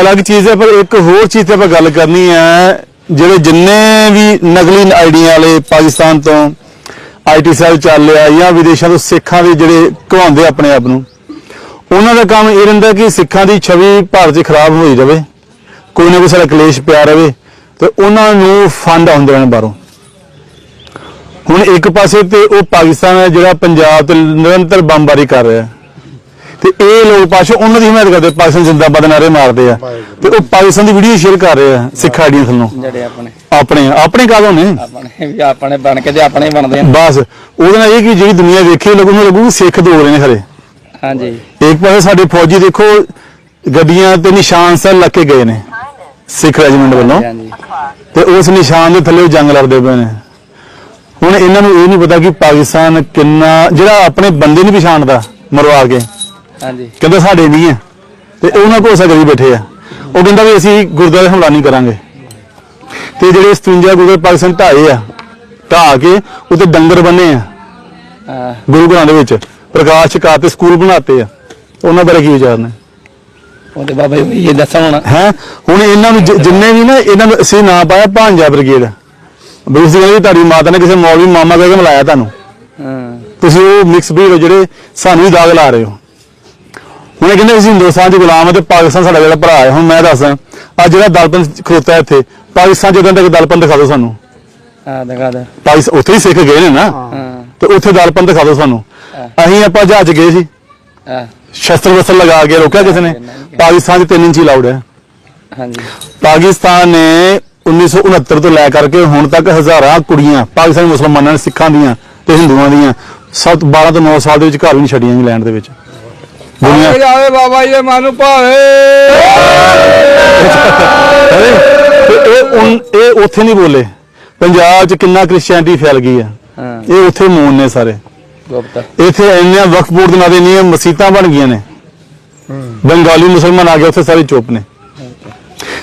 ਅਲੱਗ ਚੀਜ਼ ਹੈ, ਪਰ ਇੱਕ ਹੋਰ ਚੀਜ਼ ਤੇ ਆਪਾਂ ਗੱਲ ਕਰਨੀ ਹੈ, ਜਿਹੜੇ ਜਿੰਨੇ ਵੀ ਨਕਲੀ ਆਈਡੀਆਂ ਵਾਲੇ ਪਾਕਿਸਤਾਨ ਤੋਂ ਆਈਟੀ ਸੈੱਲ ਚੱਲ ਰਿਹਾ ਜਾਂ ਵਿਦੇਸ਼ਾਂ ਤੋਂ ਸਿੱਖਾਂ ਦੇ ਜਿਹੜੇ ਘਵਾਉਂਦੇ ਆਪਣੇ ਆਪ ਨੂੰ, ਉਹਨਾਂ ਦਾ ਕੰਮ ਇਹ ਰਹਿੰਦਾ ਕਿ ਸਿੱਖਾਂ ਦੀ ਛਵੀ ਭਾਰਤ 'ਚ ਖਰਾਬ ਹੋਈ ਰਵੇ ਕੋਈ ਨਾ ਕੋਈ ਸਾਡਾ ਕਲੇਸ਼ ਪਿਆ ਰਹੇ ਤੇ ਉਹਨਾਂ ਨੂੰ ਫੰਡ ਆਉਂਦੇ ਰਹਿਣ ਬਾਹਰੋਂ ਹੁਣ ਇੱਕ ਪਾਸੇ ਤੇ ਉਹ ਪਾਕਿਸਤਾਨ ਹੈ ਜਿਹੜਾ ਪੰਜਾਬ ਤੇ ਨਿਰੰਤਰ ਬੰਬਾਰੀ ਕਰ ਰਿਹਾ ਹੈ। ਤੇ ਇਹ ਲੋਕ ਪਾਸ਼ੋ ਉਹਨਾਂ ਦੀ ਹਮਾਇਤ ਕਰਦੇ ਪਾਕਿਸਤਾਨ ਜਿੰਦਾਬਾਦ ਨਾਰੇ ਮਾਰਦੇ ਆ। ਤੇ ਉਹ ਪਾਕਿਸਤਾਨ ਦੀ ਵੀਡੀਓ ਸ਼ੇਅਰ ਕਰ ਰਹੇ ਆ ਸਿੱਖ ਆਈਡੀਆਂ ਥੱਲੋਂ। ਜਿਹੜੇ ਆਪਣੇ। ਆਪਣੇ ਆਪਣੇ ਕਾਹਦੋਂ ਨੇ ਆਪਣੇ ਵੀ ਆਪਣੇ ਬਣ ਕੇ ਤੇ ਆਪਣੇ ਹੀ ਬਣਦੇ ਨੇ ਬਸ ਉਹਦੇ ਨਾਲ ਇਹ ਕਿ ਜਿਹੜੀ ਦੁਨੀਆ ਵੇਖੇ ਲੋਕਾਂ ਨੂੰ ਲੱਗੂ ਸਿੱਖ ਦੋ ਰਹੇ ਨੇ ਖਰੇ ਹਾਂਜੀ। ਇੱਕ ਪਾਸੇ ਸਾਡੇ ਫੌਜੀ ਦੇਖੋ ਗੱਡੀਆਂ ਤੇ ਨਿਸ਼ਾਨ ਸਰ ਲੱਗ ਕੇ ਗਏ ਨੇ ਸਿੱਖ ਰੈਜੀਮੈਂਟ ਵੱਲੋਂ। ਹਾਂਜੀ। ਤੇ ਉਸ ਨਿਸ਼ਾਨ ਦੇ ਥੱਲੇ ਉਹ ਜੰਗ ਲੜਦੇ ਪਏ ਨੇ। ਹੁਣ ਇਹਨਾਂ ਨੂੰ ਇਹ ਨਹੀਂ ਪਤਾ ਕਿ ਪਾਕਿਸਤਾਨ ਕਿੰਨਾ ਜਿਹੜਾ ਆਪਣੇ ਬੰਦੇ ਨਹੀਂ ਪਛਾਣਦਾ ਮਰਵਾ ਕੇ। ਹਾਂਜੀ। ਕਹਿੰਦੇ ਸਾਡੇ ਨਹੀਂ ਹੈ। ਤੇ ਉਹਨਾਂ ਕੋਲ ਕਰੀ ਬੈਠੇ ਆ। ਉਹ ਕਹਿੰਦਾ ਵੀ ਅਸੀਂ ਗੁਰਦੁਆਰੇ ਹਮਲਾ ਨਹੀਂ ਕਰਾਂਗੇ। ਤੇ ਜਿਹੜੇ 57 ਗੁਰਦੁਆਰੇ ਪਾਕਿਸਤਾਨ ਢਾਏ ਆ ਢਾ ਕੇ ਉੱਤੇ ਡੰਗਰ ਬੰਨੇ ਆ। ਹਾਂ। ਗੁਰੂ ਘਰਾਂ ਦੇ ਵਿੱਚ ਪ੍ਰਕਾਸ਼ ਛਕਾ ਤੇ ਸਕੂਲ ਬਣਾਤੇ ਆ। ਉਹਨਾਂ ਬਾਰੇ ਕੀ ਵਿਚਾਰ ਨੇ? ਉਹਦੇ ਬਾਬਾ ਜੀ ਇਹ ਦੱਸਣ ਹੁਣ। ਹੈ? ਹੁਣ ਇਹਨਾਂ ਨੂੰ ਜਿ- ਜਿੰਨੇ ਵੀ ਨਾ ਇਹਨਾਂ ਨੂੰ ਅਸੀਂ ਨਾਂ ਪਾਇਆ ਭਾਂਜਾ ਬ੍ਰਿਗੇਡ। ਬਰੂਸ ਕਹਿੰਦੇ ਤੁਹਾਡੀ ਮਾਤਾ ਨੇ ਕਿਸੇ ਮੌਲਵੀ ਮਾਮਾ ਕਹਿ ਕੇ ਮਿਲਾਇਆ ਤੁਹਾਨੂੰ। ਹਾਂ। ਤੁਸੀਂ ਉਹ ਮਿਕਸ ਬਰੀਡ ਹੋ ਜਿਹੜੇ ਸਾਨੂੰ ਹੀ ਦਾਗ ਲਾ ਰਹੇ ਹੋ। ਹੁਣ ਇਹ ਕਹਿੰਦੇ ਅਸੀਂ ਹਿੰਦੁਸਤਾਨ ਦੇ ਗੁਲਾਮ ਹਾਂ ਤੇ ਪਾਕਿਸਤਾਨ ਸਾਡਾ ਜਿਹੜਾ ਭਰਾ ਹੈ ਹੁਣ ਮੈਂ ਦੱਸਦਾ ਆ ਜਿਹੜਾ ਦਲਪੰਥ ਖਲੋਤਾ ਇੱਥੇ ਪਾਕਿਸਤਾਨ ਜਦੋਂ ਤੱਕ ਦਲਪੰਥ ਦਿਖਾ ਦਿਓ ਸਾਨੂੰ। ਆ ਦਿਖਾ ਦੇ। ਪਾਕਿਸਤਾਨ ਉੱਥੇ ਹੀ ਸਿੱਖ ਗਏ ਨੇ ਨਾ। ਹਾਂ। ਤੇ ਉੱਥੇ ਦਲਪੰਥ ਦਿਖਾ ਦਿਓ ਸਾਨੂੰ। ਅਸੀਂ ਆਪਾਂ ਜਹਾਜ਼ ਗਏ ਸੀ। ਆ ਸ਼ਸਤਰ ਵਸਤਰ ਲਗਾ ਕੇ ਰੋਕਿਆ ਕਿਸੇ ਨੇ। ਪਾਕਿਸਤਾਨ 'ਚ 3 ਇੰਚੀ ਲਾਉਡ ਹੈ। ਹਾਂਜੀ। ਪਾਕਿਸਤਾਨ ਨੇ 1969 ਤੋਂ ਲੈ ਕਰਕੇ ਹੁਣ ਤੱਕ ਹਜ਼ਾਰਾਂ ਕੁੜੀਆਂ ਪਾਕਿਸਤਾਨੀ ਮੁਸਲਮਾਨਾਂ ਨੇ ਸਿੱਖਾਂ ਦੀਆਂ ਤੇ ਹਿੰਦੂਆਂ ਦੀਆਂ ਸੱਤ 12 ਤੋਂ 9 ਸਾਲ ਦੇ ਵਿੱਚ ਘਰ ਵੀ ਨਹੀਂ ਛੱਡੀਆਂ ਇੰਗਲੈਂਡ ਦੇ ਵਿੱਚ। ਦੁਨੀਆ ਜਾਵੇ ਬਾਬਾ ਜੀ ਮਾਨੂੰ ਭਾਵੇ। ਅਰੇ, ਤੇ ਇਹ ਉਨ- ਇਹ ਉੱਥੇ ਨਹੀਂ ਬੋਲੇ। ਪੰਜਾਬ 'ਚ ਕਿੰਨਾ ਕ੍ਰਿਸਚੀਅਨਟੀ ਫੈਲ ਗਈ ਆ। ਹਾਂ। ਇਹ ਉੱਥੇ ਮੂਨ ਨੇ ਸਾਰੇ। ਗੁਪਤ ਇੱਥੇ ਇੰਨੀਆਂ ਵਕਫ ਬੋਰਡ ਦੇ ਨਾਂ ਦੇ ਇੰਨੀਆਂ ਮਸੀਤਾਂ ਬਣ ਗਈਆਂ ਨੇ। ਬੰਗਾਲੀ ਮੁਸਲਮਾਨ ਆ ਗਏ ਉੱਥੇ ਸਾਰੇ ਚੁੱਪ ਨੇ।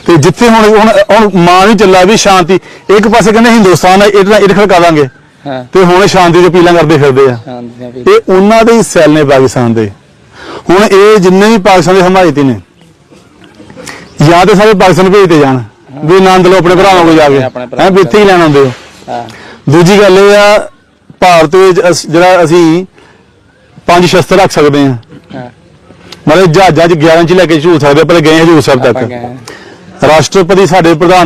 ਤੇ ਜਿੱਥੇ ਹੁਣ ਹੁਣ ਹੁਣ ਮਾਂ ਨਹੀਂ ਚੱਲਾ ਵੀ ਸ਼ਾਂਤੀ ਇੱਕ ਪਾਸੇ ਕਹਿੰਦੇ ਹਿੰਦੁਸਤਾਨ ਹੈ ਇਹਦਾ ਇਹ ਖੜਕਾ ਦਾਂਗੇ। ਹਾਂ। ਤੇ ਹੁਣ ਸ਼ਾਂਤੀ ਦੀ ਅਪੀਲਾਂ ਕਰਦੇ ਫਿਰਦੇ ਆ। ਹਾਂ ਵੀ ਇਹ ਉਹਨਾਂ ਦੇ ਹੀ ਸੈੱਲ ਨੇ ਪਾਕਿਸਤਾਨ ਦੇ। ਹੁਣ ਇਹ ਜਿੰਨੇ ਵੀ ਪਾਕਿਸਤਾਨ ਦੇ ਹਮਾਇਤੀ ਨੇ ਜਾਂ ਤੇ ਸਾਰੇ ਪਾਕਿਸਤਾਨ ਭੇਜਦੇ ਜਾਣ ਵੀ ਆਨੰਦ ਲਓ ਆਪਣੇ ਭਰਾਵਾਂ ਕੋਲ ਜਾ ਕੇ। ਹੈ ਹੀ ਲੈਣ ਆਉਂਦੇ ਹੋ। ਦੂਜੀ ਗੱਲ ਇਹ ਆ ਭਾਰਤ ਵਿੱਚ ਜਿਹੜਾ ਅਸੀਂ ਪੰਜ ਸ਼ਸਤਰ ਰੱਖ ਸਕਦੇ ਹਾਂ। ਹਾਂ। ਮਤਲਬ ਜਹਾਜ਼ਾਂ 'ਚ 11 ਚ ਲੈ ਕੇ ਝੂਠ ਸਕਦੇ ਪਰ ਗਏ ਹਜੂਰ ਸਾਹਿਬ ਤੱਕ। ਰਾਸ਼ਟਰਪਤੀ ਸਾਡੇ ਪ੍ਰਧਾਨ